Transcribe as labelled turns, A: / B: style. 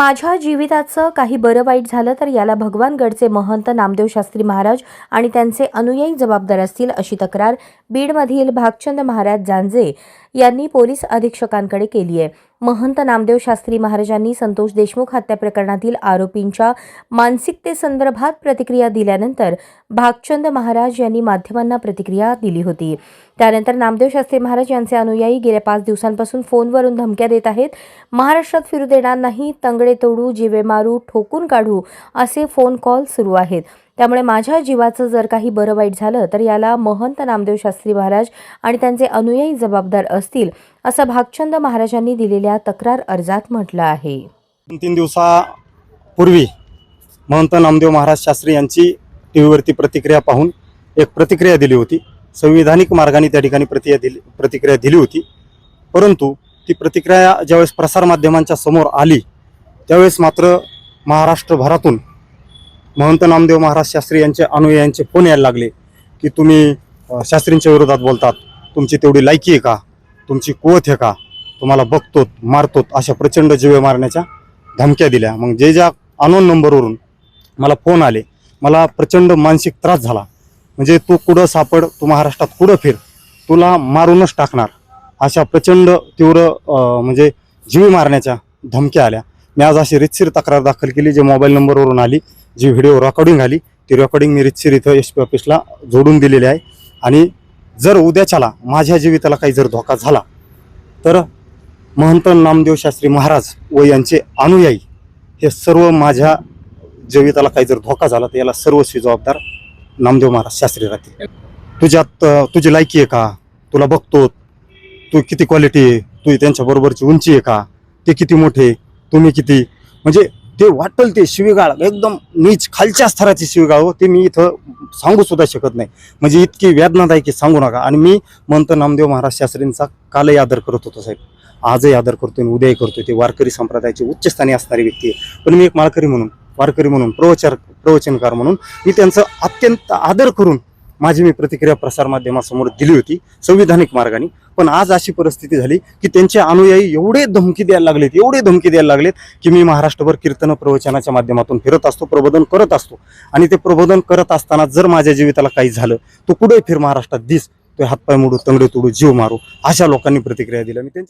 A: माझ्या जीविताचं काही बरं वाईट झालं तर याला भगवानगडचे महंत नामदेव शास्त्री महाराज आणि त्यांचे अनुयायी जबाबदार असतील अशी तक्रार बीडमधील भागचंद महाराज जांजे यांनी पोलीस अधीक्षकांकडे केली आहे. महंत नामदेव शास्त्री महाराजांनी संतोष देशमुख हत्या प्रकरणातील आरोपींच्या मानसिकतेसंदर्भात प्रतिक्रिया दिल्यानंतर भागचंद महाराज यांनी माध्यमांना प्रतिक्रिया दिली होती. त्यानंतर नामदेव शास्त्री महाराज यांचे अनुयायी गेल्या पाच दिवसांपासून फोनवरून धमक्या देत आहेत. महाराष्ट्रात फिरू देणार नाही तंगडे तोडू जिवे मारू ठोकून काढू असे फोन कॉल सुरू आहेत. त्यामुळे माझ्या जीवाचं जर काही बरं वाईट झालं तर याला महंत नामदेव शास्त्री महाराज आणि त्यांचे अनुयायी जबाबदार असतील असं भागचंद महाराजांनी दिलेल्या तक्रार अर्जात म्हटलं आहे.
B: दोन तीन दिवसापूर्वी महंत नामदेव महाराज शास्त्री यांची टी व्हीवरती प्रतिक्रिया पाहून एक प्रतिक्रिया दिली होती. संविधानिक मार्गाने त्या ठिकाणी प्रतिया दिली प्रतिक्रिया दिली होती. परंतु ती प्रतिक्रिया ज्यावेळेस प्रसारमाध्यमांच्या समोर आली त्यावेळेस मात्र महाराष्ट्रभरातून महंत नामदेव महाराज शास्त्री यांचे अनुयायांचे फोन यायला लागले की तुम्ही शास्त्रींच्या विरोधात बोलतात. तुमची तेवढी लायकी आहे का? तुमची कुवत आहे का? तुम्हाला बघतोत मारतोत अशा प्रचंड जीवे मारण्याच्या धमक्या दिल्या. मग जे ज्या अनोन नंबरवरून मला फोन आले मला प्रचंड मानसिक त्रास झाला. म्हणजे तू कुठं सापड तू महाराष्ट्रात कुठं फिर तुला मारूनच टाकणार. अशा प्रचंड तीव्र म्हणजे जीव मारण्याच्या धमक्या आल्या. मी आज अशी रितसीर तक्रार दाखल केली जे मोबाईल नंबरवरून आली. जी व्हिडिओ रेकॉर्डिंग आली ती रेकॉर्डिंग मी रितसीर इथं एस पी ऑफिसला जोडून दिलेली आहे. आणि जर उद्याच्याला माझ्या जीविताला काही जर धोका झाला तर महंत नामदेव शास्त्री महाराज व यांचे अनुयायी हे सर्व माझ्या जीविताला काही जर धोका झाला तर याला सर्वस्वी जबाबदार नामदेव महाराज शास्त्री राहतील. तुझ्यात तुझी लायकी आहे का? तुला बघतो तू किती क्वालिटी आहे? तू त्यांच्या बरोबरची उंची आहे का? ते किती मोठे तुम्ही किती? म्हणजे ते वाटल ते शिवीगाळ एकदम नीच खालच्या स्तराची शिवीगाळ हो ते मी इथं सांगू सुद्धा शकत नाही. म्हणजे इतकी वेदनादायक सांगू नका. आणि मी म्हणतो नामदेव महाराज शास्त्रींचा कालही आदर करत होतो साहेब. आजही आदर करतोय आणि उद्याही करतोय. ते वारकरी संप्रदायाची उच्चस्थानी असणारी व्यक्ती आहे. पण मी एक माळकरी म्हणून वारकरी म्हणून प्रवचार प्रवचनकार म्हणून मी त्यांचं अत्यंत आदर करून माझी मी प्रतिक्रिया प्रसारमाध्यमासमोर दिली होती संविधानिक मार्गाने. पण आज अशी परिस्थिती झाली की त्यांचे अनुयायी एवढे धमकी द्यायला लागलेत एवढे धमकी द्यायला लागलेत की मी महाराष्ट्रभर कीर्तन प्रवचनाच्या माध्यमातून फिरत असतो प्रबोधन करत असतो. आणि ते प्रबोधन करत असताना जर माझ्या जीविताला काही झालं तर कुठे फिर महाराष्ट्रात दिस तो हातपाय मोडू तंगडे तोडू जीव मारू अशा लोकांनी प्रतिक्रिया दिल्या मी त्यांच्या